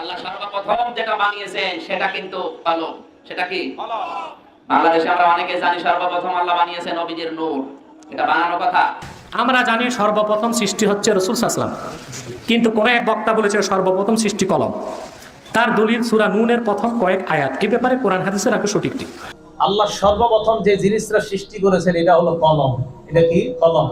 আল্লাহ সর্বপ্রথম যেটা বানিয়েছেন সেটা কিন্তু কলম সেটা কি? বাংলাদেশে আমরা অনেকে জানি সর্বপ্রথম আল্লাহ বানিয়েছেন নবীজির নূর। এটা বানানো কথা। আমরা জানি সর্বপ্রথম সৃষ্টি হচ্ছে রসুল সাসলাম কিন্তু কোন এক বক্তা বলেছে সর্বপ্রথম সৃষ্টি কলম। তার দলিল সুরা নুনের প্রথম কয়েক আয়াত। এ ব্যাপারে কোরআন হাদিসের রাখে সঠিকটি আল্লাহ সর্বপ্রথম যে জিনিসটা সৃষ্টি করেছেন এটা হলো কলম। এটা কি? কলম।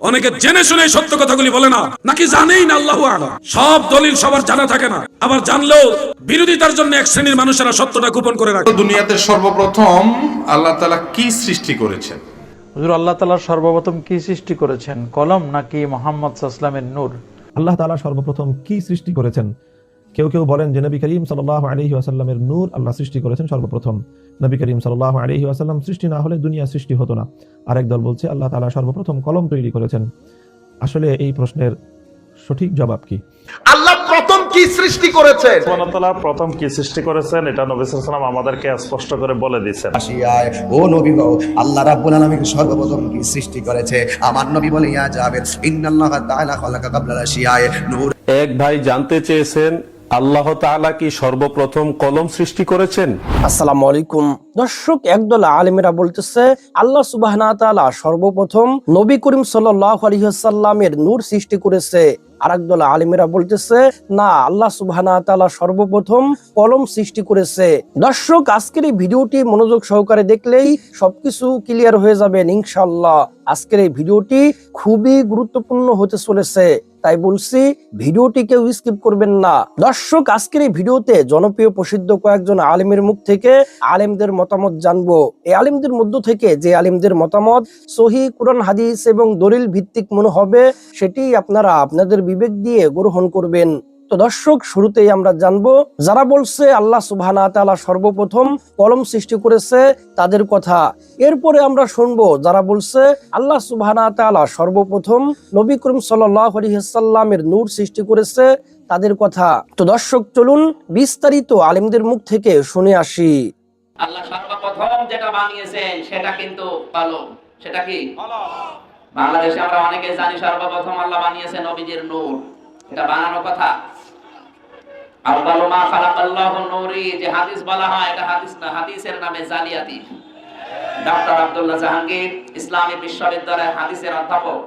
অনেকে জেনে শুনে সত্য কথাগুলি বলে না। নাকি জানেই না আল্লাহ আলা সব দলিল সবার জানা থাকে না। আবার জানলেও বিরোধিতার জন্য এক শ্রেণির মানুষেরা সত্যটা গোপন করে রাখে। দুনিয়াতে সর্বপ্রথম আল্লাহ তালা কি সৃষ্টি করেছেন? হুজুর আল্লাহ তালা সর্বপ্রথম কি সৃষ্টি করেছেন? কলম নাকি মোহাম্মদ সাল্লামের নূর? আল্লাহ তালা সর্বপ্রথম কি সৃষ্টি করেছেন? কেউ কেউ বলেন যে নবী করিম সাল্লাহ আলহি আসাল্লামের নূর আল্লাহ সৃষ্টি করেছেন সর্বপ্রথম। নবী করিম সাল্লাহ আলহি আসাল্লাম সৃষ্টি না হলে দুনিয়া সৃষ্টি হতো না। আরেক দল বলছে আল্লাহ তাআলা সর্বপ্রথম কলম তৈরি করেছেন। আসলে এই প্রশ্নের সঠিক জবাব কি? আল্লাহ প্রথম কি সৃষ্টি করেছেন? প্রথম কি সৃষ্টি করেছেন এটা নবী সাল্লাল্লাহু আলাইহি আমাদেরকে স্পষ্ট করে বলে দিয়েছেন। আসিয়ায় ও নবী গো আল্লাহ রাব্বুল আলামিন সর্বপ্রথম কি সৃষ্টি করেছে? আমার নবী বলে ইয়া ইন্নাল্লাহ তাআলা খালাকা আসিয়ায় নূর এক ভাই জানতে চেয়েছেন আল্লাহ তাআলা কি সর্বপ্রথম কলম সৃষ্টি করেছেন? আসসালামু আলাইকুম। দর্শক, একদল আলেমেরা বলতেছে, আল্লাহ সুবাহ সর্বপ্রথম নবী করিম সাল্লাহ আলহিহাল্লামের নূর সৃষ্টি করেছে। আর একদল আলিমেরা বলতেছে, না, আল্লাহ সুবাহ সর্বপ্রথম কলম সৃষ্টি করেছে। দর্শক, আজকের এই ভিডিওটি মনোযোগ সহকারে দেখলেই সবকিছু ক্লিয়ার হয়ে যাবে ইনশাল্লাহ আজকের এই ভিডিওটি খুবই গুরুত্বপূর্ণ হতে চলেছে। তাই বলছি, ভিডিওটি কেউ স্কিপ করবেন না। দর্শক, আজকের এই ভিডিওতে জনপ্রিয় প্রসিদ্ধ কয়েকজন আলিমের মুখ থেকে আলেমদের মতামত জানব। এই আলিমদের মধ্য থেকে যে আলিমদের মতামত, সহি কোরআন, হাদিস এবং দলিল ভিত্তিক মনে হবে, সেটি আপনারা আপনাদের বিবেক দিয়ে গ্রহণ করবেন। তো দর্শক, শুরুতেই আমরা জানব, যারা বলছে আল্লাহ তাআলা সর্বপ্রথম কলম সৃষ্টি করেছে তাদের কথা। এরপরে আমরা শুনব, যারা বলছে আল্লাহ তাআলা সর্বপ্রথম নবী করিম সাল্লামের নূর সৃষ্টি করেছে তাদের কথা। তো দর্শক, চলুন বিস্তারিত আলিমদের মুখ থেকে শুনে আসি। আল্লাহ সর্বপ্রথম যেটা বানিয়েছেন, সেটা কিন্তু সেটা কি? বাংলাদেশে আমরা অনেকে জানি সর্বপ্রথম আল্লাহ বানিয়েছেন নবীজির নূর। এটা বানানো কথা। মা যে হাদিস বলা হয়, এটা হাদিস না, হাদিসের নামে জালিয়াতি। আব্দুল্লাহ জাহাঙ্গীর, ইসলামী বিশ্ববিদ্যালয়ের হাদিসের অধ্যাপক।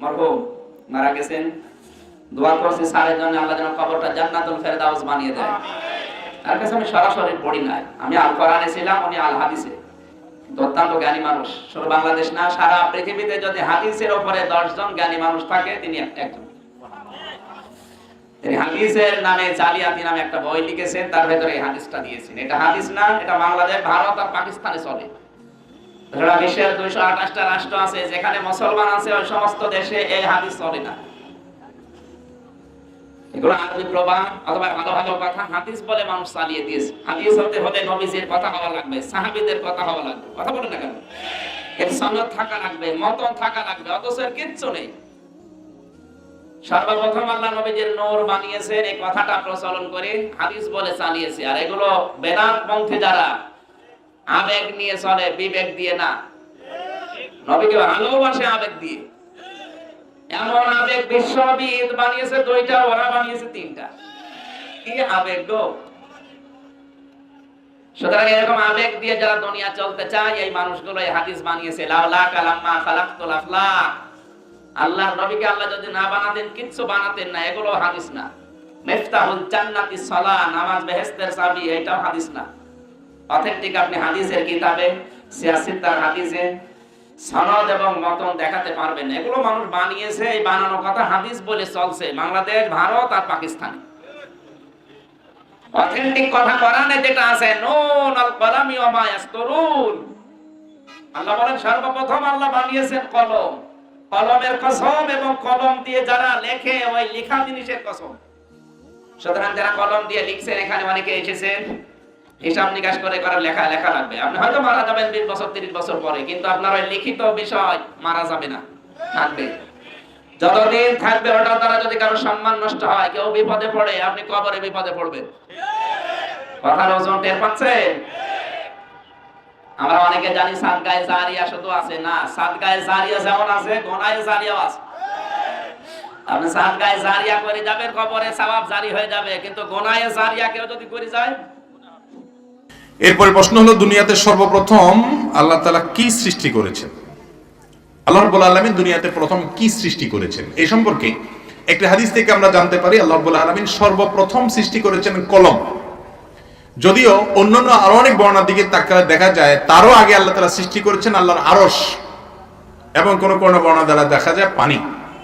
মরহুম, মারা গেছেন। দোয়া করছি স্যারের জন্য, আল্লাহ যেন জান্নাতুল ফেরদাউস বানিয়ে দেয়। তার কাছে আমি সরাসরি পড়ি নাই। আমি আল কোরআনে ছিলাম, উনি আল হাদিসে অত্যন্ত জ্ঞানী মানুষ। শুধু বাংলাদেশ না, সারা পৃথিবীতে যদি হাদিসের উপরে দশজন জ্ঞানী মানুষ থাকে, তিনি একজন। হাদিসের নামে জালিয়াতি নামে একটা বই লিখেছেন, তার ভেতরে এই হাদিসটা দিয়েছেন। এটা হাদিস না, এটা বাংলাদেশ, ভারত আর পাকিস্তানে চলে। সারা বিশ্বের দুইশো আঠাশটা রাষ্ট্র আছে, যেখানে মুসলমান আছে, ওই সমস্ত দেশে এই হাদিস চলে না। এগুলো আরবি প্রবাহ অথবা ভালো ভালো কথা, হাদিস বলে মানুষ চালিয়ে দিয়েছে। হাদিস হতে হলে নবীজির কথা হওয়া লাগবে, সাহাবীদের কথা হওয়া লাগবে। কথা বলে না কেন? এর সনদ থাকা লাগবে, মতন থাকা লাগবে, অথচ কিচ্ছু নেই। সর্বপ্রথম আল্লাহ নবীজির নূর বানিয়েছেন, এই কথাটা প্রচলন করে হাদিস বলে চালিয়েছে। আর এগুলো বেদাত পন্থী যারা আবেগ নিয়ে চলে, বিবেক দিয়ে না। নবীকে ভালোবাসে আবেগ দিয়ে। এমন আবেগ বিশ্ববিদ বানিয়েছে, দুইটা, ওরা বানিয়েছে তিনটা। কি আবেগ গো? সুতরাং এরকম আবেগ দিয়ে যারা দুনিয়া চলতে চায়, এই মানুষগুলো এই হাদিস বানিয়েছে, লাউলা কালাম্মা খালাকতুল আফলাক নবীকে আল্লাহ যদি না বানাতেন, কিচ্ছু বানাতেন না এগুলো হাদিস না। মিফতাহুল জান্নাতি সালাহ নামাজ বেহেশতের চাবি, এটাও হাদিস না। অথেন্টিক আপনি হাদিসের কিতাবে হাদিসে সনদ এবং মতন দেখাতে পারবেন। এগুলো মানুষ বানিয়েছে, এই বানানো কথা হাদিস বলে চলছে, বাংলাদেশ, ভারত আর পাকিস্তানে। অথেন্টিক কথা যেটা আছে, নুন আল কলামি আল্লাহ বলেন, সর্বপ্রথম আল্লাহ বানিয়েছেন কলম। কলমের কসম এবং কলম দিয়ে যারা লেখে, ওই লেখা জিনিসের কসম। সুতরাং যারা কলম দিয়ে লিখছেন, এখানে অনেকে এসেছেন, হিসাব নিকাশ করে করার লেখা লেখা লাগবে। আপনি হয়তো মারা যাবেন বিশ বছর, তিরিশ বছর পরে, কিন্তু আপনার ওই লিখিত বিষয় মারা যাবে না, থাকবে। যতদিন থাকবে, ওটার দ্বারা যদি কারও সম্মান নষ্ট হয়, কেউ বিপদে পড়ে, আপনি কবরে বিপদে পড়বেন। কথার ওজন টের পাচ্ছেন? আমরা অনেকে জানি সাদগায়ে জারিয়া শুধু আছে। না, সাদগায়ে জারিয়া যেমন আছে গোনায়ে জারিয়াও আছে। আপনি সাদগায় জারিয়া করে যাবেন, কবরে সওয়াব জারি হয়ে যাবে, কিন্তু গোনায়ে জারিয়া কেউ যদি করে যায়? এরপরে প্রশ্ন হলো, দুনিয়াতে সর্বপ্রথম আল্লাহ তালা কি সৃষ্টি করেছেন? আল্লাহ রব্বুল আলমিন দুনিয়াতে প্রথম কি সৃষ্টি করেছেন? এই সম্পর্কে একটি হাদিস থেকে আমরা জানতে পারি, আল্লাহ রব্বুল আলমিন সর্বপ্রথম সৃষ্টি করেছেন কলম। যদিও অন্যান্য আরও অনেক বর্ণার দিকে তাকালে দেখা যায়, তারও আগে আল্লাহ তালা সৃষ্টি করেছেন আল্লাহর আরস এবং কোন কোন বর্ণা দ্বারা দেখা যায় পানি।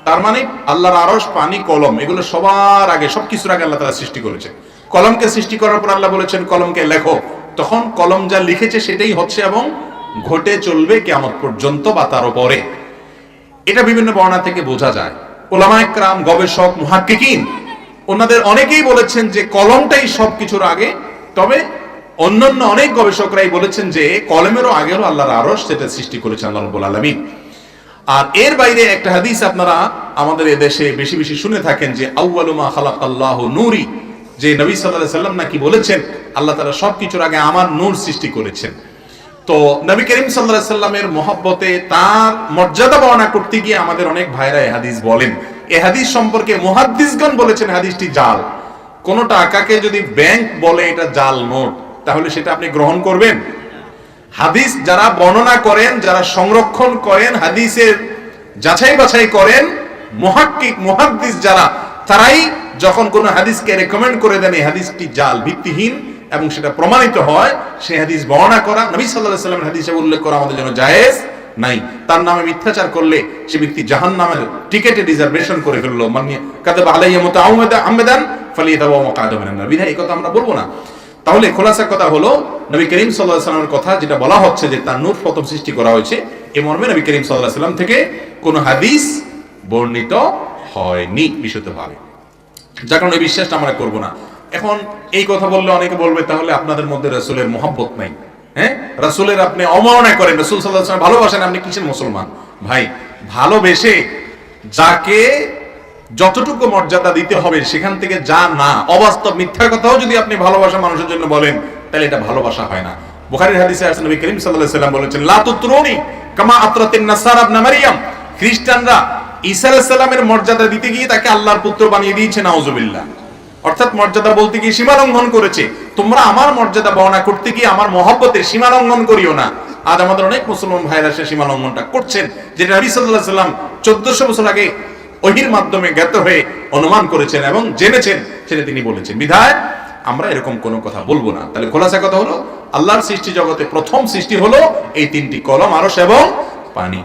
তার মানে আল্লাহর আরস পানি, কলম, এগুলো সবার আগে, সবকিছুর আগে আল্লাহ তালা সৃষ্টি করেছে কলমকে সৃষ্টি করার পর আল্লাহ বলেছেন, কলমকে লেখো। তখন কলম যা লিখেছে সেটাই হচ্ছে এবং ঘটে চলবে কেমন পর্যন্ত বা তারও পরে এটা বিভিন্ন বর্ণা থেকে বোঝা যায়। ওলামায়করাম গবেষক, মুহাক্কিকিন, ওনাদের অনেকেই বলেছেন যে কলমটাই সবকিছুর আগে তবে অন্যান্য অনেক গবেষকরাই বলেছেন যে কলমেরও আগেও আল্লাহর আরস সেটা সৃষ্টি করেছেন আল্লাহ রব্বুল আলমিন। আর এর বাইরে একটা হাদিস আপনারা আমাদের এদেশে বেশি বেশি শুনে থাকেন যে আউ্বালুমা খালাক আল্লাহ নূরি, যে নবী সাল্লাহ সাল্লাম নাকি বলেছেন, আল্লাহ তালা সবকিছুর আগে আমার নূর সৃষ্টি করেছেন। তো নবী করিম সাল্লাহ সাল্লামের মহব্বতে তার মর্যাদা বর্ণনা করতে গিয়ে আমাদের অনেক ভাইরা এ হাদিস বলেন। এ হাদিস সম্পর্কে মুহাদ্দিসগণ বলেছেন হাদিসটি জাল। কোন টাকাকে যদি ব্যাংক বলে এটা জাল নোট, তাহলে সেটা আপনি গ্রহণ করবেন। হাদিস যারা বর্ণনা করেন, যারা সংরক্ষণ করেন, হাদিসের যাচাই বাছাই করেন মহাক্কিক মুহাদ্দিস যারা, তারাই যখন কোনো হাদিসকে রেকমেন্ড করে দেন, এই হাদিসটি জাল ভিত্তিহীন এবং সেটা প্রমাণিত হয় সেই হাদিস বর্ণনা করা, নবী আলাইহি সাল্লামের হাদিসে উল্লেখ করা আমাদের জন্য জায়েজ। নাই। তার নামে মিথ্যাচার করলে সে ব্যক্তি জাহান্নামের টিকেটে রিজার্ভেশন করে ফেলল। মানে আলাইয়া মুতাআম্মিদান আহমেদান ফালিয়াতাবা মাকাদা মিনান নার। বিধায় এই কথা আমরা বলব না। তাহলে খোলাসা কথা হলো, নবী করিম সাল্লাহ সাল্লামের কথা যেটা বলা হচ্ছে যে তার নূর প্রথম সৃষ্টি করা হয়েছে, এ মর্মে নবী করিম সাল্লাহ সাল্লাম থেকে কোন হাদিস বর্ণিত হয়নি বিশুদ্ধভাবে। যার কারণে বিশ্বাসটা আমরা করব না। এখন এই কথা বললে অনেকে বলবে, তাহলে আপনাদের মধ্যে রসুলের মহব্বত নাই। হ্যাঁ? রসুলের আপনি অমাননা করেন, রসুল সাল্লাহ ভালোবাসেন, আপনি কিসের মুসলমান? ভাই, ভালোবেসে যাকে যতটুকু মর্যাদা দিতে হবে, সেখান থেকে যা না, অবাস্তব মিথ্যা কথাও যদি আপনি ভালোবাসা মানুষের জন্য বলেন, তাহলে এটা ভালোবাসা হয় না। হাদিসে নবী করিম সাল্লাম বলেছেন, লা কামা খ্রিস্টানরা ঈসা আলাইহিস মর্যাদা দিতে গিয়ে তাকে আল্লাহর পুত্র বানিয়ে দিয়েছে, নাউজুবিল্লাহ। অর্থাৎ মর্যাদা বলতে গিয়ে সীমা লঙ্ঘন করেছে। তোমরা আমার মর্যাদা বর্ণনা করতে গিয়ে আমার মহব্বতের সীমা লঙ্ঘন করিও না। আজ আমাদের অনেক মুসলমান ভাইরা সে সীমা লঙ্ঘনটা করছেন যেটা নবী আলাইহি সাল্লাম 1400 বছর আগে ওহির মাধ্যমে জ্ঞাত হয়ে অনুমান করেছেন এবং জেনেছেন, সেটা তিনি বলেছেন। বিধায় আমরা এরকম কোনো কথা বলব না। তাহলে খোলাসা কথা হলো, আল্লাহর সৃষ্টি জগতে প্রথম সৃষ্টি হলো এই তিনটি কলম আরস এবং পানি।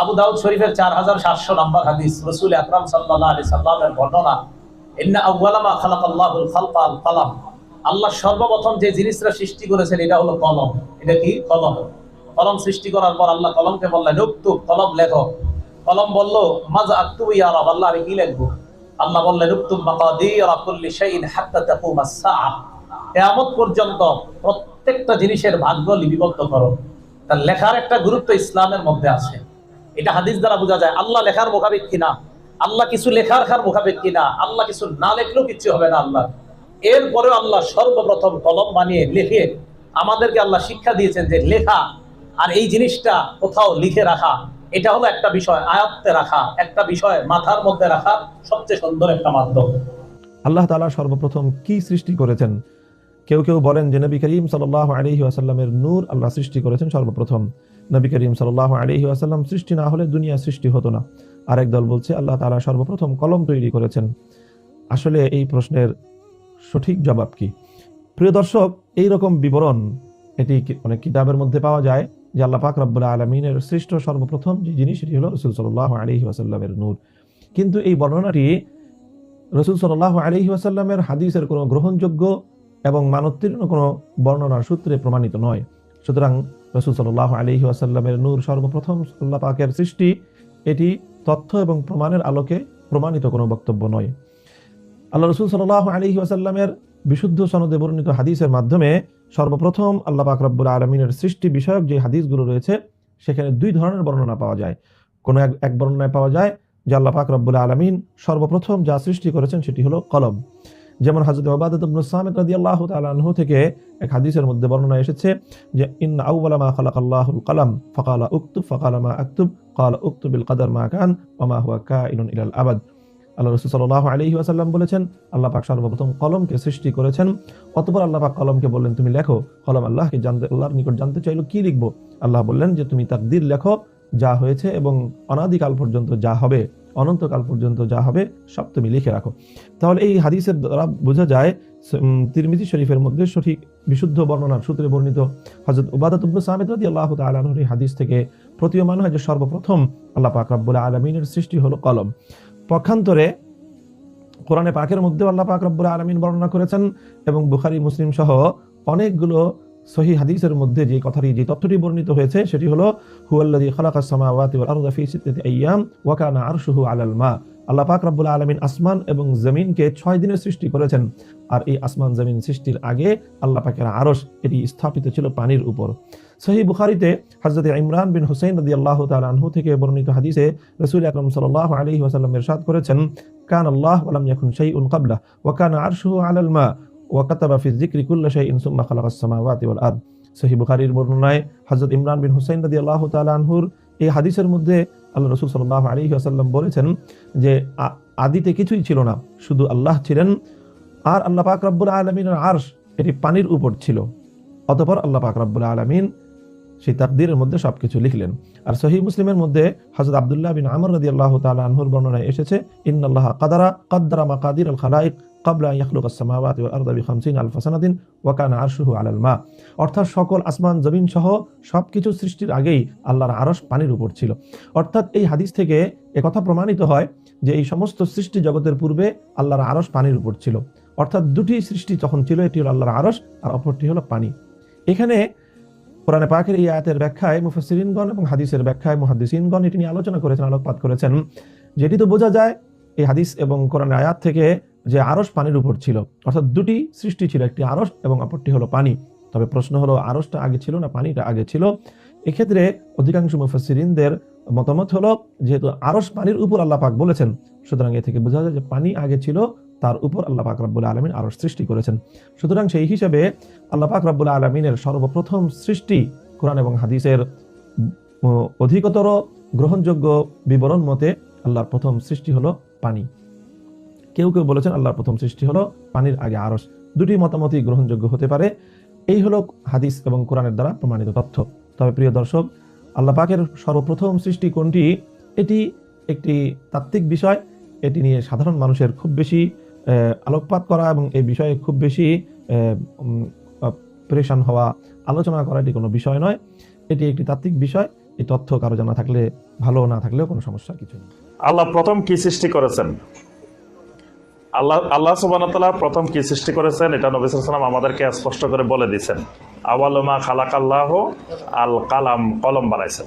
আবু দাউদ শরীফের চার হাজার সাতশো নম্বর হাদিস, রসুল আকরাম সাল্লাহ আলি সাল্লামের বর্ণনা। আল্লাহ সর্বপ্রথম যে জিনিসটা সৃষ্টি করেছেন, এটা হলো কলম। এটা কি? কলম। কলম সৃষ্টি করার পর আল্লাহ কলমকে বললেন উক্তু কলম লেখো। কলম বলল মাজ আক্তু ইয়া আল্লাহ, আমি কি লিখব? আল্লাহ বললেন উক্তু মাকাদির কুল্লি শাইইন হাত্তা তাকুমাস পর্যন্ত প্রত্যেকটা জিনিসের ভাগ্য লিপিবদ্ধ করো। তার লেখার একটা গুরুত্ব ইসলামের মধ্যে আছে। এটা হাদিস দ্বারা বোঝা যায়, আল্লাহ লেখার মোকাবিক কিনা আল্লাহ কিছু লেখার খার মোকাবিক কিনা, আল্লাহ কিছু না লেখলেও কিচ্ছু হবে না আল্লাহ। এরপরেও আল্লাহ সর্বপ্রথম কলম বানিয়ে লিখে আমাদেরকে আল্লাহ শিক্ষা দিয়েছেন যে লেখা আর এই জিনিসটা কোথাও লিখে রাখা, এটা হলো একটা বিষয় আয়ত্তে রাখা, একটা বিষয় মাথার মধ্যে রাখার সবচেয়ে সুন্দর একটা মাধ্যম। আল্লাহ তাআলা সর্বপ্রথম কি সৃষ্টি করেছেন? কেউ কেউ বলেন যে নবী করিম সাল্লাহ আলহি আসাল্লামের নূর আল্লাহ সৃষ্টি করেছেন সর্বপ্রথম। নবী করিম সাল্লাহ আলহি আসাল্লাম সৃষ্টি না হলে দুনিয়া সৃষ্টি হতো না। আরেক দল বলছে, আল্লাহ তাআলা সর্বপ্রথম কলম তৈরি করেছেন। আসলে এই প্রশ্নের সঠিক জবাব কি? প্রিয় দর্শক এই রকম বিবরণ এটি অনেক কিতাবের মধ্যে পাওয়া যায় যে আল্লাহ পাক রব্বুল্লাহ আলমিনের সৃষ্ট সর্বপ্রথম যে জিনিস সেটি হলো রসুল সাল্লাহ আলহি আসাল্লামের নূর। কিন্তু এই বর্ণনাটি রসুল সাল্লাহ আলহি আসাল্লামের হাদিসের কোনো গ্রহণযোগ্য এবং মানোত্তীর্ণ কোনো বর্ণনার সূত্রে প্রমাণিত নয়। সুতরাং রসুল সাল্লাহ আলহি আসাল্লামের নূর সর্বপ্রথম আল্লাহ পাকের সৃষ্টি, এটি তথ্য এবং প্রমাণের আলোকে প্রমাণিত কোনো বক্তব্য নয়। আল্লাহ রসুল সাল্লাহ আলী ওয়াসাল্লামের বিশুদ্ধ সনদে বর্ণিত হাদিসের মাধ্যমে সর্বপ্রথম আল্লাহ পাক রব্বুল আলমিনের সৃষ্টি বিষয়ক যে হাদিসগুলো রয়েছে, সেখানে দুই ধরনের বর্ণনা পাওয়া যায়। কোনো এক এক বর্ণনায় পাওয়া যায় যে আল্লাহ পাক আলমিন সর্বপ্রথম যা সৃষ্টি করেছেন সেটি হলো কলম। যেমন হাজরত ওবাদত ইবনে সামিত রাদিয়াল্লাহু তাআলা আনহু থেকে এক হাদিসের মধ্যে বর্ণনা এসেছে যে ইন আউওয়ালা মা খালাকাল্লাহুল কলাম। ফাকালা, উকতুব। ফাকালা, মা আকতুব। ক্বালা উকতুবিল কদর মা কান। ওয়া মা হুয়া কাইনুন ইলাল আবাদ। আল্লাহ রসুল সাল্লাহ আলহি আসাল্লাম বলেছেন, আল্লাহ পাক সর্বপ্রথম কলমকে সৃষ্টি করেছেন। অতপর আল্লাহ পাক কলমকে বললেন, তুমি লেখো। কলম আল্লাহকে জানতে, আল্লাহর নিকট জানতে চাইলো কি লিখব? আল্লাহ বললেন যে, তুমি তাকদির লেখো যা হয়েছে এবং অনাদিকাল পর্যন্ত যা হবে। অনন্তকাল পর্যন্ত যা হবে সব তুমি লিখে রাখো। তাহলে এই হাদিসের দ্বারা বোঝা যায় তিরমিজি শরীফের মধ্যে সঠিক বিশুদ্ধ বর্ণনার সূত্রে বর্ণিত হজরত উবাদত ইবনে সামিদ রাদিয়াল্লাহু তাআলা আনহুর এই হাদিস থেকে প্রতীয়মান হয় যে সর্বপ্রথম আল্লাহ পাক রব্বুল আলামিনের সৃষ্টি হলো কলম। পক্ষান্তরে কোরআনে পাকের মধ্যে আল্লাহ পাক রব্বুল আলামিন বর্ণনা করেছেন এবং বুখারি, মুসলিম সহ অনেকগুলো সহি হাদিসের মধ্যে যে কথাটি, যে তথ্যটি বর্ণিত হয়েছে, সেটি হলো, হুয়াল্লাযী খালাকাস সামাওয়াতি ওয়াল আরদা ফি সিত্তাতি আইয়াম ওয়া কানা আরশুহু আলাল মা। আল্লাহ পাক রব্বুল আলামিন আসমান এবং জমিনকে ছয় দিনে সৃষ্টি করেছেন। আর এই আসমান জমিন সৃষ্টির আগে আল্লাহ পাকের আরশ, এটি স্থাপিত ছিল পানির উপর। সহি বুখারিতে হযরত ইমরান বিন হুসাইন রাদিয়াল্লাহু তাআলা আনহু থেকে বর্ণিত হাদিসে রাসূল আকরাম সাল্লাল্লাহু আলাইহি ওয়াসাল্লাম ইরশাদ করেছেন কান আল্লাহ ওয়া লাম ইয়াকুন শাইউন ক্বাবলা ওয়া কানা আরশুহু আলাল মা। ওয়া কাতাবা ফি যিকরি কুল্লি শাইইন সুম্মা খালাকাস সামাওয়াতি ওয়াল আরদ। সহি বুখারীর বর্ণনায় হযরত ইমরান বিন হুসাইন রাদিয়াল্লাহু তাআলা আনহুর এই হাদিসের মধ্যে আল্লাহ রাসূল সাল্লাল্লাহু আলাইহি ওয়াসাল্লাম বলেছেন যে আদিতে কিছুই ছিল না, শুধু আল্লাহ ছিলেন আর আল্লাহ পাক রব্বুল আলামিনের আরশ এটি পানির উপর ছিল, অতঃপর আল্লাহ পাক রব্বুল আলামিন সেই তাকদীরের মধ্যে সবকিছু লিখলেন। আর সহি মুসলিমের মধ্যে হযরত আব্দুল্লাহ বিন আমর রাদিয়াল্লাহু তাআলা আনহুর বর্ণনায় এসেছে, ইন্নাল্লাহ কাদারা, কাদ্দারা মাকাদির আল খালাইক। ক্বাবলা আন ইয়াখলুকাস সামাওয়াতি ওয়াল আরদা বিখামসিন আলফ সানাতিন ওয়া কানা আরশুহু আলাল মা অর্থাৎ সকল আসমান, জমিন সহ সবকিছু সৃষ্টির আগেই আল্লাহর আরশ পানির উপর ছিল। অর্থাৎ এই হাদিস থেকে একথা প্রমাণিত হয় যে এই সমস্ত সৃষ্টি জগতের পূর্বে আল্লাহর আরশ পানির উপর ছিল। অর্থাৎ দুটি সৃষ্টি যখন ছিল, এটি হলো আল্লাহর আরশ আর অপরটি হলো পানি। এখানে কোরআনে পাকের এই আয়াতের ব্যাখ্যায় মুফাসিরিনগণ এবং হাদিসের ব্যাখ্যায় মুহাদ্দিসিনগণ এটি নিয়ে আলোচনা করেছেন, আলোকপাত করেছেন। যেটি তো বোঝা যায়, এই হাদিস এবং কোরআনের আয়াত থেকে যে আরস পানির উপর ছিল। অর্থাৎ দুটি সৃষ্টি ছিল, একটি আরশ এবং অপরটি হলো পানি। তবে প্রশ্ন হলো আরসটা আগে ছিল না পানিটা আগে ছিল? এক্ষেত্রে অধিকাংশ মুফাসসিরিনদের মতামত হলো, যেহেতু আরশ পানির উপর আল্লাহ পাক বলেছেন, সুতরাং এ থেকে বোঝা যায় যে পানি আগে ছিল, তার উপর আল্লাহ পাক রব্বুল আলমিন আরশ সৃষ্টি করেছেন। সুতরাং সেই হিসাবে আল্লাহ পাক রব্বুল আলমিনের সর্বপ্রথম সৃষ্টি কোরআন এবং হাদিসের অধিকতর গ্রহণযোগ্য বিবরণ মতে আল্লাহর প্রথম সৃষ্টি হলো পানি। কেউ কেউ বলেছেন আল্লাহর প্রথম সৃষ্টি হলো পানির আগে আরশ। দুটি মতামতই গ্রহণযোগ্য হতে পারে। এই হলো হাদিস এবং কোরআনের দ্বারা প্রমাণিত তথ্য। তবে প্রিয় দর্শক, আল্লাহ পাকের সর্বপ্রথম সৃষ্টি কোনটি? এটি একটি তাত্ত্বিক বিষয়। এটি নিয়ে সাধারণ মানুষের খুব বেশি আলোকপাত করা এবং এই বিষয়ে খুব বেশি প্রেশান হওয়া, আলোচনা করা এটি কোনো বিষয় নয়। এটি একটি তাত্ত্বিক বিষয়। এই তথ্য কারও জানা থাকলে ভালো না থাকলেও কোনো সমস্যা কিছু নেই। আল্লাহ প্রথম কি সৃষ্টি করেছেন? আল্লাহ আল্লাহ সুবাহ প্রথম কি সৃষ্টি করেছেন? এটা নবী সালাম আমাদেরকে স্পষ্ট করে বলে দিয়েছেন। আওয়ালমা খালাক আল্লাহ আল কালাম কলম বানাইছেন।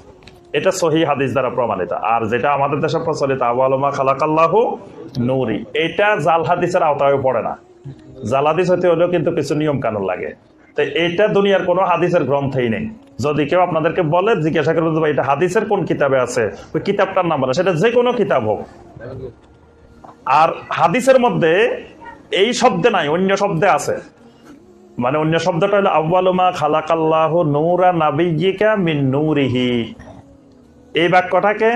এটা সহি হাদিস দ্বারা প্রমাণিত। আর যেটা আমাদের দেশে প্রচলিত আওয়ালমা খালাক আল্লাহ নৌরি। এটা জাল হাদিসের আওতায় পড়ে না। জাল হাদিস হতে হলেও কিন্তু কিছু নিয়ম কানুন লাগে। তো এটা দুনিয়ার কোনো হাদিসের গ্রন্থেই নেই। যদি কেউ আপনাদেরকে বলে, জিজ্ঞাসা করবে এটা হাদিসের কোন কিতাবে আছে? ওই কিতাবটার নাম বলে। সেটা যে কোনো কিতাব হোক। আর হাদিসের মধ্যে এই শব্দে নাই, অন্য শব্দে আছে। মানে অন্য শব্দটা হলো আব্বালুমা খালাকাল্লাহ নৌরা নাবিকা মিন নৌরিহি। এই বাক্যটাকে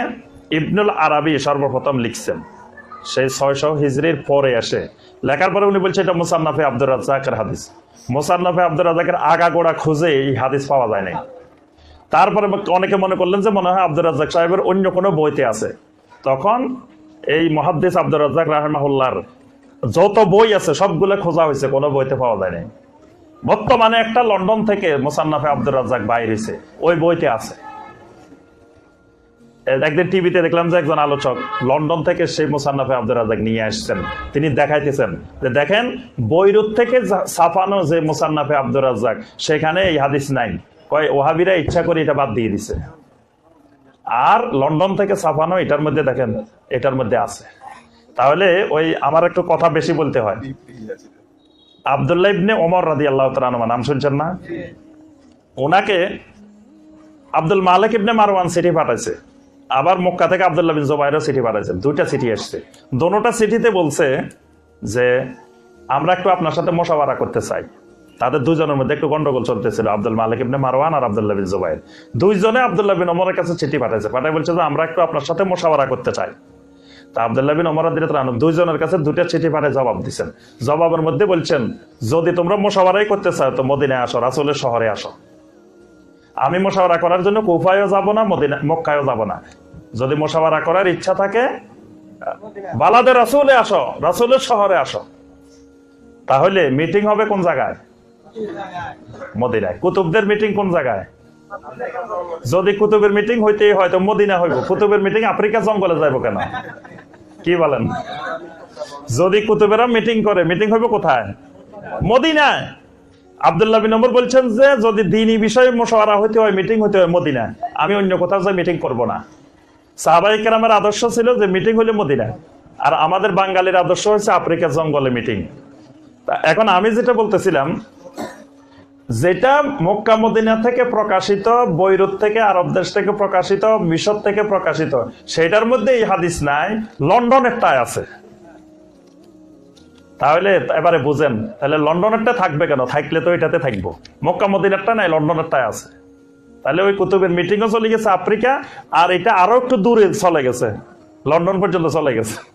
ইবনুল আরবি সর্বপ্রথম লিখছেন। সেই ছয়শো হিজরির পরে আসে লেখার পরে উনি বলছে, এটা মুসান্নাফে আব্দুর রাজ্জাকের হাদিস। মুসান্নাফে আব্দুর রাজ্জাকের আগাগোড়া খুঁজে এই হাদিস পাওয়া যায় নাই। তারপরে অনেকে মনে করলেন যে, মনে হয় আব্দুর রাজ্জাক সাহেবের অন্য কোনো বইতে আছে। তখন এই মহাদ্দেশ আব্দুর রাজ্জাক রাহমাহুল্লার যত বই আছে, সবগুলো খোঁজা হয়েছে, কোনো বইতে পাওয়া যায় নাই। বর্তমানে একটা লন্ডন থেকে মোসান্নাফে আব্দুর রাজ্জাক বাইর হয়েছে, ওই বইতে আছে। একদিন টিভিতে দেখলাম যে একজন আলোচক লন্ডন থেকে সেই মোসান্নাফে আব্দুর রাজাক নিয়ে আসছেন। তিনি দেখাইতেছেন যে, দেখেন, বৈরুত থেকে ছাপানো যে মোসান্নাফে আব্দুর রাজাক সেখানে এই হাদিস নাই। কয়, ওহাবিরা ইচ্ছা করে এটা বাদ দিয়ে দিছে। আর লন্ডন থেকে ছাপানো এটার মধ্যে দেখেন এটার মধ্যে আছে। তাহলে ওই আমার একটু কথা বেশি বলতে হয়। আবদুল্লাহ ইবনে ওমর রাদি আল্লাহ নাম শুনছেন না? ওনাকে আব্দুল মালিক ইবনে মারওয়ান সিটি পাঠাইছে। আবার মক্কা থেকে আবদুল্লাহ বিন জোবাইরও চিঠি পাঠাইছে। দুইটা চিঠি এসছে দোনোটা চিঠিতে বলছে যে, আমরা একটু আপনার সাথে মশাবারা করতে চাই। তাদের দুজনের মধ্যে একটু গন্ডগোল চলতেছিল, আব্দুল মালিক ইবনে মারওয়ান আর আবদুল্লাহ বিন জোবাইর। দুইজনে আবদুল্লাহ বিন ওমরের কাছে চিঠি পাঠাইছে। পাঠাই বলছে যে, আমরা একটু আপনার সাথে মশাবারা করতে চাই। দুইজনের কাছে জবাব দিচ্ছেন জবাবের মধ্যে বলছেন, যদি তোমরা মোশাওয়ারাই করতে চাও, তো মদিনায় আসো, রাসুলের শহরে আসো। আমি মোশাওয়ারা করার জন্য কুফায়ও যাব না, মদিনা মক্কায়ও যাব না। যদি মোশাওয়ারা করার ইচ্ছা থাকে, বালাদে রাসূলে আসো, রাসূলের শহরে আসো। তাহলে মিটিং হবে কোন জায়গায়? মদিনায়। কুতুবদের মিটিং কোন জায়গায়? যদি কুতুবের মিটিং হইতেই হয়, তো মদিনা হইব। কুতুবের মিটিং আফ্রিকা জঙ্গলে যাইব কেন? কি বলেন? যদি কুতুবেরা মিটিং করে মিটিং হইব কোথায়? মদিনায়। আব্দুল্লাহ বিন ওমর বলছেন যে, যদি দিনই বিষয়ে মশওয়ারা হইতে হয় মিটিং হইতে হয় মদিনায়। আমি অন্য কোথাও যাই মিটিং করব না। সাহাবাই কেরামের আদর্শ ছিল যে মিটিং হইলে মদিনায়। আর আমাদের বাঙালির আদর্শ হচ্ছে আফ্রিকা জঙ্গলে মিটিং এখন আমি যেটা বলতেছিলাম যেটা মক্কা মদিনা থেকে প্রকাশিত, বৈরুত থেকে আরব দেশ থেকে প্রকাশিত, মিশর থেকে প্রকাশিত, সেটার মধ্যে এই হাদিস নাই লন্ডনেরটাই আছে। তাহলে এবারে বুঝেন, তাহলে লন্ডনেরটা থাকবে কেন? থাকলে তো এটাতে থাকব। মক্কা মদিনারটা নাই লন্ডনেরটাই আছে। তাহলে ওই কুতুবের মিটিংও চলে গেছে আফ্রিকা, আর এটা আরও একটু দূরে চলে গেছে। লন্ডন পর্যন্ত চলে গেছে।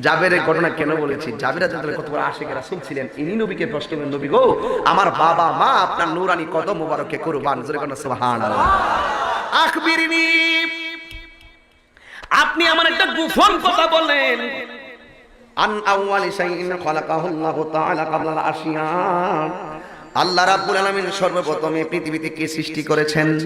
জাবেরের ঘটনা কেন বলেছি? জাবের রাদিয়াল্লাহু কত বড় আশেখ রাসুল ছিলেন? ইনি নবীকে প্রশ্ন করেন নবী গো আমার বাবা মা আপনার নূরানি কত মোবারকে কুরবান। জোরে কোন সুবহানাল্লাহ। আখবিরনি আপনি আমার একটা গোপন কথা বলেন আন আউয়ালি শাইইন খালাকাহু আল্লাহু তাআলা ক্বাবলা আল-আশিয়া আল্লাহ রাব্বুল আলামিন সর্বপ্রথম পৃথিবীতে কে সৃষ্টি করেছেন?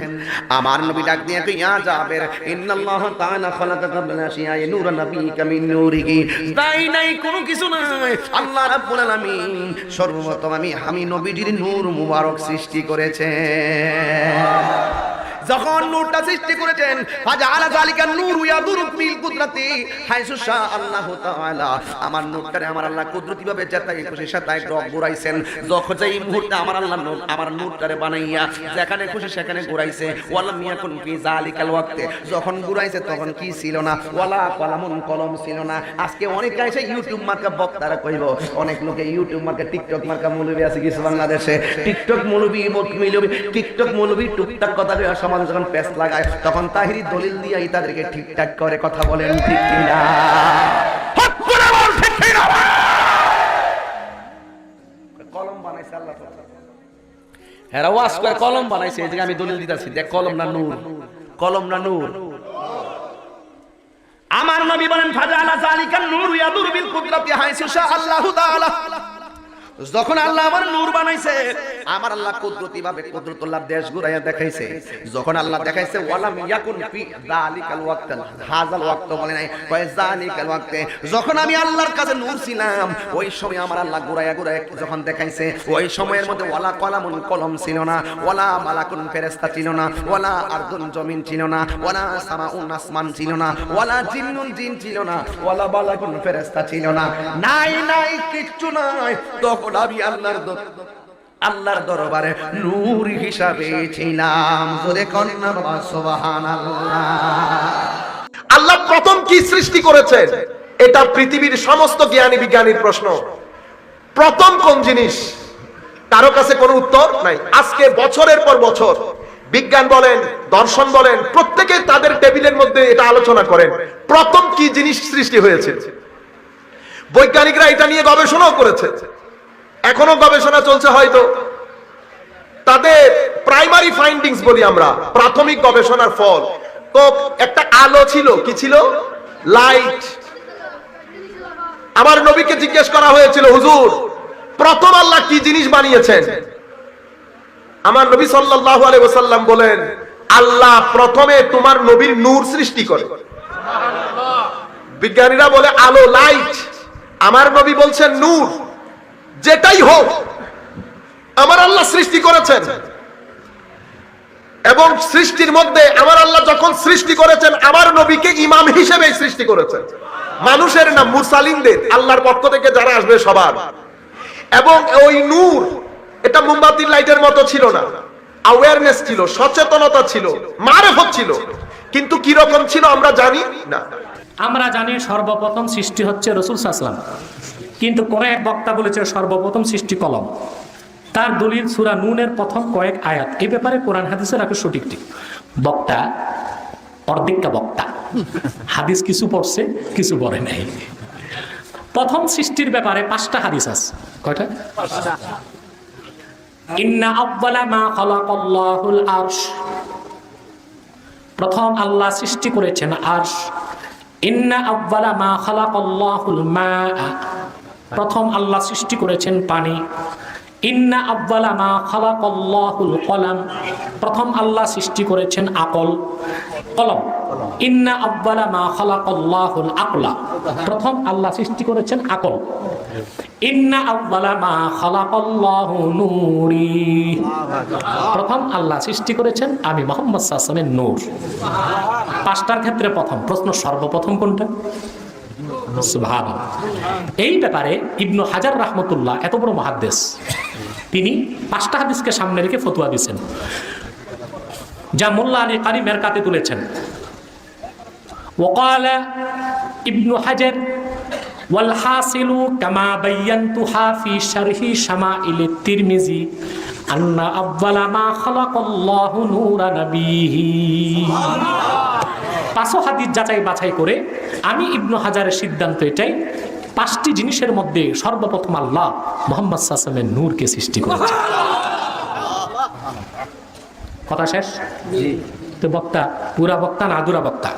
আমার নবী ডাক দিয়ে ইয়া জাবের, ইন্নাল্লাহ তাআলা খালাকা ক্বাবলা আশিয়া নূর নবীকা মিন নূরিহি। তাই নাই, কোনো কিছু নাই। আল্লাহ রাব্বুল আলামিন সর্বপ্রথম আমি আমি নবীজির নূর মুবারক সৃষ্টি করেছেন। যখন নূরটা সৃষ্টি করেছেন, ফাজাআলা যালিকা নূর ইয়াদুরু বিল কুদরাতি, হাইসু শা আল্লাহু তাআলা। আমার নূরটারে আমার আল্লাহ কুদরতি ভাবে যেটাই খুশি সেটাই রব ঘুরাইছেন। যখন যেই মুহূর্তে আমার আল্লাহ নূর, আমার নূরটারে বানাইয়া যেখানে খুশি সেখানে ঘুরাইছে, ওয়ালাম ইয়াকুন ফি যালিকাল ওয়াক্তে। যখন ঘুরাইছে তখন কি ছিল না? ওয়ালা কলামুন, কলম ছিল না। আজকে অনেক এসে ইউটিউব মার্কা বক্তারা কইব, অনেক লোকে ইউটিউব মার্কা, টিকটক মার্কা মৌলবি আছে কিছু বাংলাদেশে। টিকটক মৌলবি টিকটক মৌলবি, টুকটাক কথা কয়ে সমাজ যখন পেস লাগায়, তখন তাহিরি দলিল দিয়াই তাদেরকে ঠিকঠাক করে কথা বলেন, ঠিক কিনা? হ্যাঁ আমার নবী বলেন যখন আল্লাহ আমার নূর বানাইছে, আমার আল্লাহ কুদরতি ভাবে কুদরতুল্লাহ দেশ ঘুরাইয়া দেখাইছে। যখন আল্লাহ দেখাইছে, ওয়ালাম ইয়াকুন ফি যালিকাল ওয়াক্ত হাজাল ওয়াক্ত বলে নাই, কয় যালিকাল ওয়াক্তে। যখন আমি আল্লাহর কাছে নূর ছিলাম, ওই সময় আমার আল্লাহ ঘুরাইয়া ঘুরাইয়া যখন দেখাইছে, ওই সময়ের মধ্যে ওয়ালা কলামুন কলম ছিল না, ওয়ালা মালাকুন ফেরেশতা ছিল না, ওয়ালা আরদুন জমিন ছিল না, ওয়ালা সামাউন আসমান ছিল না, ওয়ালা জিন্নুন জিন ছিল না, ওয়ালা বালাকুন ফেরেশতা ছিল না। নাই নাই, কিচ্ছু নাই। তখন আমি আল্লাহর আল্লাহর দরবারে নূর হিসাবে ছিলাম। আল্লাহ প্রথম কি সৃষ্টি করেছেন? এটা পৃথিবীর সমস্ত জ্ঞানী বিজ্ঞানীর প্রশ্ন। প্রথম কোন জিনিস? কারও কাছে কোনো উত্তর নাই। আজকে বছরের পর বছর বিজ্ঞান বলেন, দর্শন বলেন, প্রত্যেকে তাদের টেবিলের মধ্যে এটা আলোচনা করেন। প্রথম কি জিনিস সৃষ্টি হয়েছে? বৈজ্ঞানিকরা এটা নিয়ে গবেষণাও করেছে। এখনও গবেষণা চলছে হয়তো। তাদের প্রাইমারি ফাইন্ডিংস বলি আমরা, প্রাথমিক গবেষণার ফল। তো একটা আলো ছিল, কি ছিল? লাইট আমার নবীকে জিজ্ঞেস করা হয়েছিল, হুজুর, প্রথম আল্লাহ কি জিনিস বানিয়েছেন? আমার নবী সাল্লাল্লাহু আলাইহি ওয়াসাল্লাম বলেন, আল্লাহ প্রথমে তোমার নবীর নূর সৃষ্টি করে। বিজ্ঞানীরা বলে, আলো লাইট আমার নবী বলছেন, নূর। যেটাই হোক, আমার আল্লাহ সৃষ্টি করেছেন। এবং সৃষ্টির মধ্যে আমার আল্লাহ যখন সৃষ্টি করেছেন, আমার নবীকে ইমাম হিসেবে সৃষ্টি করেছেন। মানুষের না মুরসালিনদের আল্লাহর পক্ষ থেকে যারা আসবে সবার। এবং ওই নূর, এটা মোমবাতির লাইটের মতো ছিল না। অ্যাওয়ারনেস ছিল, সচেতনতা ছিল, মারেফত ছিল। কিন্তু কি রকম ছিল আমরা জানি না। আমরা জানি সর্বপ্রথম সৃষ্টি হচ্ছে রসুল সাসলাম কিন্তু কোন এক বক্তা বলেছে সর্বপ্রথম সৃষ্টি কলম। তার দলিল সুরা নুনের প্রথম কয়েক আয়াত। এ ব্যাপারে কোরআন হাদিসের আগে সঠিকটি বক্তা অর্ধেকটা বক্তা। হাদিস কিছু পড়ছে কিছু পড়ে নাই। প্রথম সৃষ্টির ব্যাপারে পাঁচটা হাদিস আছে। কয়টা? প্রথম আল্লাহ সৃষ্টি করেছেন আরশ। ইন্না আব্বালা মা খালাকাল্লাহুল মা প্রথম আল্লাহ সৃষ্টি করেছেন পানি। ইন্না আব্বালা মা খালাকাল্লাহুল কলাম। প্রথম আল্লাহ সৃষ্টি করেছেন আকল, কলম। ইন্না আব্বালা মা খালাকাল্লাহুল আকলা। প্রথম আল্লাহ সৃষ্টি করেছেন আকল। ইন্না আব্বালা মা খালাকাল্লাহু নূরি। প্রথম আল্লাহ সৃষ্টি করেছেন আমি মোহাম্মদ সাল্লামের নূর। পাঁচটার ক্ষেত্রে প্রথম প্রশ্ন সর্বপ্রথম কোনটা? সুবহানাল্লাহ। এই ব্যাপারে ইবনু হাজার রাহমতুল্লাহ এত বড় মহাদ্দেশ তিনি পাঁচটা হাদিসকে সামনে রেখে ফতুয়া দিয়েছেন যা মোল্লা আলী কারি মেরকাতে তুলেছেন وقال ابن حجر والحاصل كما بينتها في شرح شمائل الترمذي أن أول ما خلق الله نور نبيه পাঁচো হাদিস যাচাই বাছাই করে আমি ইবনু হাজারের সিদ্ধান্ত এটাই পাঁচটি জিনিসের মধ্যে সর্বপ্রথম আল্লাহ মোহাম্মদ সাসমের নূরকে সৃষ্টি করেছে কথা শেষ? তো বক্তা পুরা বক্তা না আদুরা বক্তা?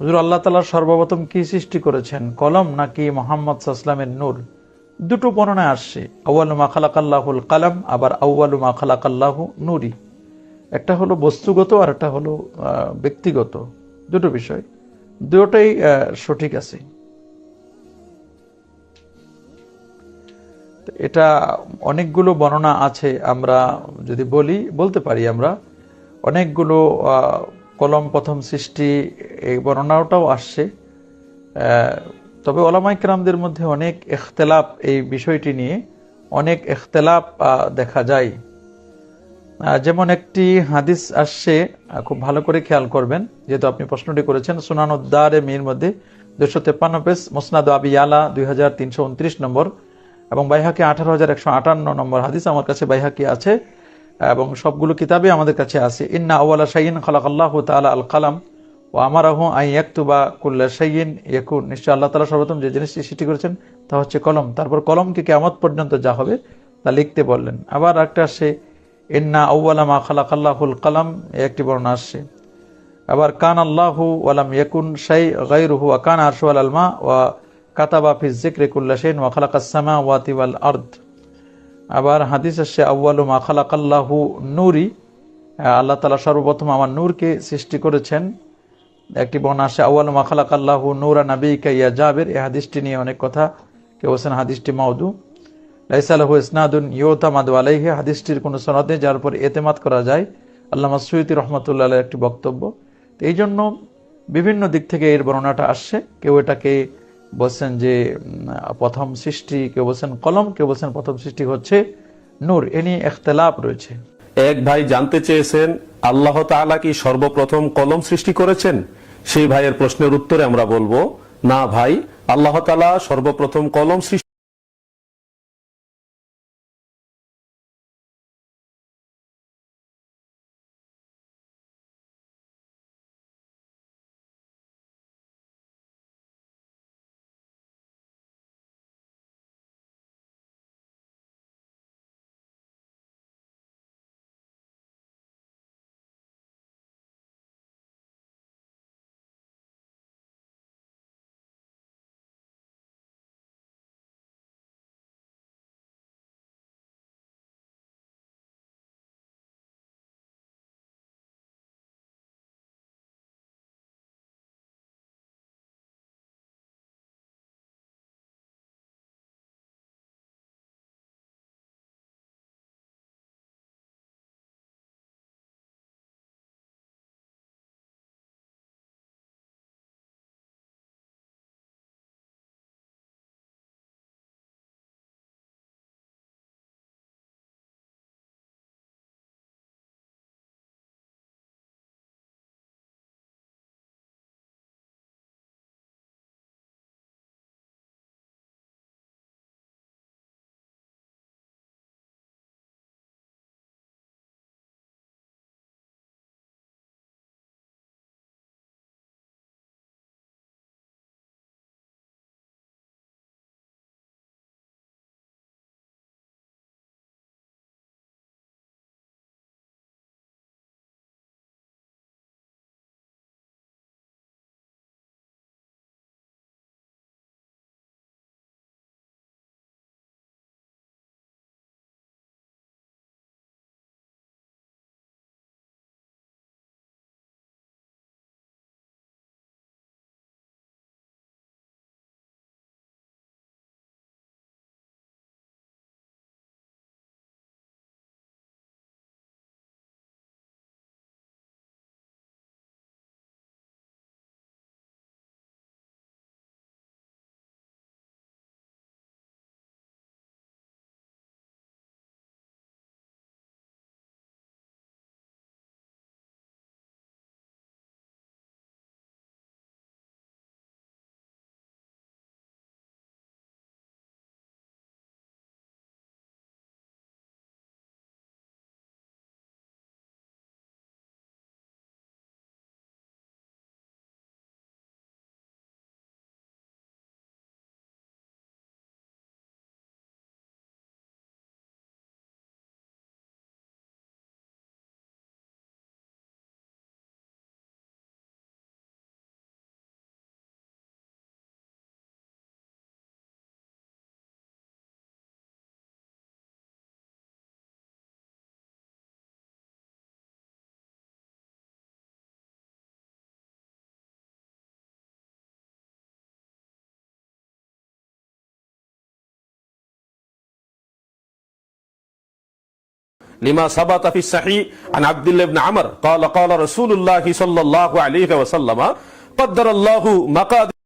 হুজুর আল্লাহ তালা সর্বপ্রথম কি সৃষ্টি করেছেন? কলম নাকি মোহাম্মদ সাসলামের নূর? দুটো বর্ণনায় আসছে আউ্বালু মা খালাকাল্লাহুল কালাম আবার আউ্বালু মা খালাকাল্লাহু নুরি। একটা হলো বস্তুগত আর একটা হলো ব্যক্তিগত দুটো বিষয়। দুটোই সঠিক আছে। এটা অনেকগুলো বর্ণনা আছে, আমরা যদি বলি, বলতে পারি আমরা। অনেকগুলো কলম প্রথম সৃষ্টি, এই বর্ণনাটাও আসছে। তবে ওলামাইকরামদের মধ্যে অনেক এখতেলাপ এই বিষয়টি নিয়ে, অনেক এখতেলাপ দেখা যায়। যেমন একটি হাদিস আসছে খুব ভালো করে খেয়াল করবেন। যেহেতু আপনি প্রশ্নটি করেছেন, সুনান সুনানুদ্দারে মির মধ্যে দুশো তেপ্পান্ন পেস মোসনাদ আবি আলা দুই হাজার তিনশো উনত্রিশ নম্বর এবং বাইহাকি আঠারো হাজার একশো আটান্ন নম্বর হাদিস আমার কাছে বাইহাকি আছে এবং সবগুলো কিতাবে আমাদের কাছে আছে। ইন্না আওয়ালা শাইন খালাক আল্লাহ তালা আল কালাম ও আমার আহ আই ইয়াকতুবা কুল্লা শাইন ইয়াকুন নিশ্চয় আল্লাহ তালা সর্বপ্রথম যে জিনিসটি সৃষ্টি করেছেন তা হচ্ছে কলম। তারপর কলমকে কেমত পর্যন্ত যা হবে তা লিখতে বললেন। আবার একটা আসছে ইন্না আউ্বালা মা খালাক আল্লাহুল কালাম একটি বর্ণনা আসছে। আবার কান আল্লাহু ওয়ালাম ইয়াকুন শাই গাইরুহু ওয়া কান আরশু আল মা ওয়া কাতাবা ফি যিকরি কুল্লা শাইন ওয়া খালাকাস সামাওয়াতি ওয়াল আরদ। আবার হাদিস আসছে আউ্বালু মা খালাকাল্লাহু নূরি আল্লাহ তালা সর্বপ্রথম আমার নূরকে সৃষ্টি করেছেন। একটি বর্ণনা আসে আউ্বালু মা খালাকাল্লাহু নূরা নাবী কাইয়া জাবের এই হাদিসটি নিয়ে অনেক কথা। কেউ বলছেন হাদিসটি মাউদু লাইসালাহু ইসনাদুন ইয়োতামাদু আলাইহি, হাদিসটির কোনো সনদ যার উপর এতেমাদ করা যায়। আল্লাহ সৈয়দি রহমতুল্লাহ একটি বক্তব্য। তো এই জন্য বিভিন্ন দিক থেকে এর বর্ণনাটা আসছে। কেউ এটাকে বলছেন যে প্রথম সৃষ্টি, কেউ বলছেন কলম, কেউ বলছেন প্রথম সৃষ্টি হচ্ছে নূর। এ নিয়ে এখতলাপ রয়েছে। এক ভাই জানতে চেয়েছেন, আল্লাহ তাআলা কি সর্বপ্রথম কলম সৃষ্টি করেছেন? সেই ভাইয়ের প্রশ্নের উত্তরে আমরা বলব, না ভাই, আল্লাহ তালা সর্বপ্রথম কলম সৃষ্টি لما ثبت في الصحيح عن عبد الله بن عمر قال قال رسول الله صلى الله عليه وسلم قدر الله مقادير